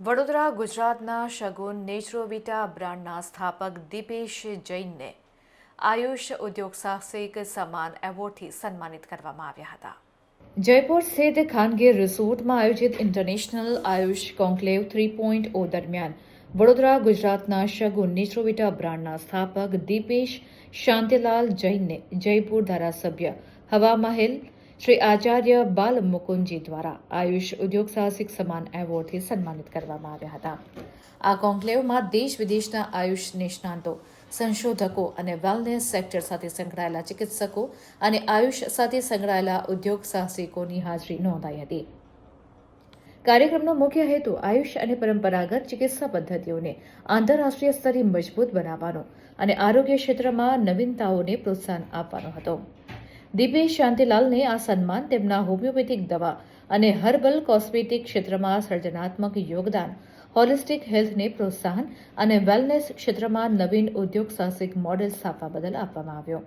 વડોદરા ગુજરાતના શગુન નેચરોવિટા બ્રાન્ડના સ્થાપક દીપેશ જૈનને આયુષ ઉદ્યોગ સાહસિક સમાન એવોર્ડથી સન્માનિત કરવામાં આવ્યા હતા. જયપુર સ્થિત ખાનગી રિસોર્ટમાં આયોજિત international Ayush conclave three point O દરમિયાન વડોદરા ગુજરાતના શગુન નેચરોવિટા બ્રાન્ડના સ્થાપક દીપેશ શાંતિલાલ જૈનને જયપુર ધારાસભ્ય હવા મહેલ શ્રી આચાર્ય બાલ મુકુંદજી દ્વારા આયુષ ઉદ્યોગ સાહસિક સમાન એવોર્ડથી સન્માનિત કરવામાં આવ્યા હતા. આ કોન્ક્લેવમાં દેશ વિદેશના આયુષ નિષ્ણાંતો, સંશોધકો અને વેલનેસ સેક્ટર સાથે સંકળાયેલા ચિકિત્સકો અને આયુષ સાથે સંકળાયેલા ઉદ્યોગ સાહસિકોની હાજરી નોંધાઈ હતી. કાર્યક્રમનો મુખ્ય હેતુ આયુષ અને પરંપરાગત ચિકિત્સા પદ્ધતિઓને આંતરરાષ્ટ્રીય સ્તરે મજબૂત બનાવવાનો અને આરોગ્ય ક્ષેત્રમાં નવીનતાઓને પ્રોત્સાહન આપવાનો હતો. દીપેશ શાંતિલાલને આ સન્માન તેમના હોમિયોપેથિક દવા અને હર્બલ કોસ્મેટિક ક્ષેત્રમાં સર્જનાત્મક યોગદાન, હોલિસ્ટિક હેલ્થને પ્રોત્સાહન અને વેલનેસ ક્ષેત્રમાં નવીન ઉદ્યોગ સાહસિક મોડેલ સ્થાપવા બદલ આપવામાં આવ્યો.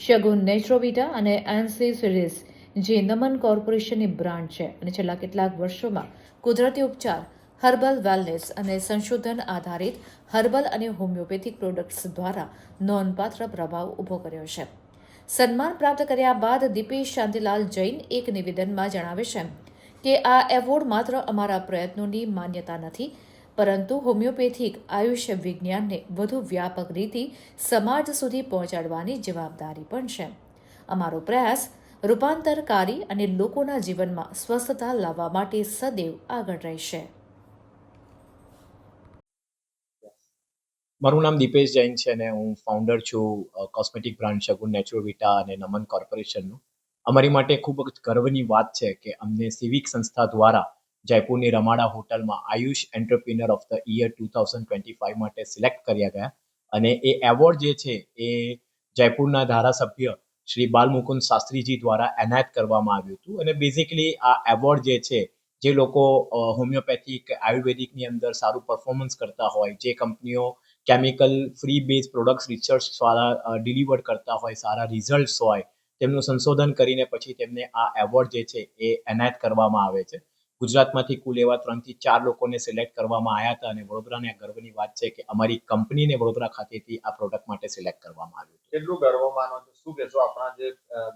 શગુન નેચરોવિટા અને એન્સી સિરીઝ જે નમન કોર્પોરેશનની બ્રાન્ડ છે અને છેલ્લા કેટલાક વર્ષોમાં કુદરતી ઉપચાર, હર્બલ વેલનેસ અને સંશોધન આધારિત હર્બલ અને હોમિયોપેથિક પ્રોડક્ટ્સ દ્વારા નોંધપાત્ર પ્રભાવ ઊભો કર્યો છે. સન્માન પ્રાપ્ત કર્યા બાદ દીપેશ શાંતિલાલ જૈન એક નિવેદનમાં જણાવે છે કે આ એવોર્ડ માત્ર અમારા પ્રયત્નોની માન્યતા નથી, પરંતુ હોમિયોપેથિક આયુષ્ય વિજ્ઞાનને વધુ વ્યાપક રીતે સમાજ સુધી પહોંચાડવાની જવાબદારી પણ છે. અમારો પ્રયાસ રૂપાંતરકારી અને લોકોના જીવનમાં સ્વસ્થતા લાવવા માટે સદૈવ આગળ રહેશે. મારું નામ દીપેશ જૈન છે અને હું ફાઉન્ડર છું કોસ્મેટિક બ્રાન્ડ શગુન નેચરોવિટા અને નમન કોર્પોરેશનનું અમારી માટે ખૂબ જ ગર્વની વાત છે કે અમને સિવિક સંસ્થા દ્વારા જયપુરની રમાડા હોટલમાં Ayush entrepreneur of the year two thousand twenty five માટે સિલેક્ટ કર્યા ગયા અને એ એવોર્ડ જે છે એ જયપુરના ધારાસભ્ય શ્રી બાલમુકુંદ શાસ્ત્રીજી દ્વારા એનાયત કરવામાં આવ્યું હતું અને બેઝિકલી આ એવોર્ડ જે છે જે લોકો હોમિયોપેથિક આયુર્વેદિકની અંદર સારું પરફોર્મન્સ કરતા હોય, જે કંપનીઓ chemical free base products research દ્વારા ડિલિવર કરતા હોય, સારા રિઝલ્ટ્સ હોય, તેમનું સંશોધન કરીને પછી તેમને આ એવોર્ડ જે છે એ એનાયત કરવામાં આવે છે. ગુજરાતમાંથી કુલ એવા ત્રણથી ચાર લોકોને સિલેક્ટ કરવામાં આવ્યા હતા અને વડોદરાને આ ગર્વની વાત છે કે અમારી કંપનીને વડોદરા ખાતેથી આ પ્રોડક્ટ માટે સિલેક્ટ કરવામાં આવ્યું કેટલું ગર્વ માનો છો? શું કહેશો? આપણા જે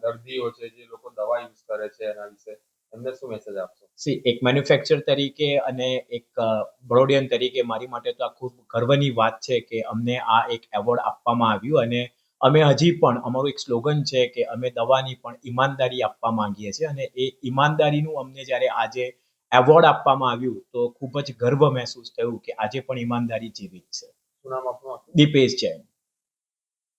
દર્દીઓ છે, જે લોકો દવા યુઝ કરે છે એના વિશે? એમને શું મેસેજ આપશો? સી એક મેન્યુફેક્ચર તરીકે અને એક બ્રોડિયન તરીકે મારી માટે તો આ ખૂબ ગર્વની વાત છે કે અમને આ એક એવોર્ડ આપવામાં આવ્યું અને અમે હજી પણ અમારું એક સ્લોગન છે કે અમે દવાની પણ ઈમાનદારી આપવા માંગીએ છીએ અને એ ઈમાનદારીનું અમને જ્યારે આજે એવોર્ડ આપવામાં આવ્યું તો ખૂબ જ ગર્વ મહેસૂસ થયું કે આજે પણ ઈમાનદારી જીવિત છે. શું નામ આપનું? દીપેશ જૈન.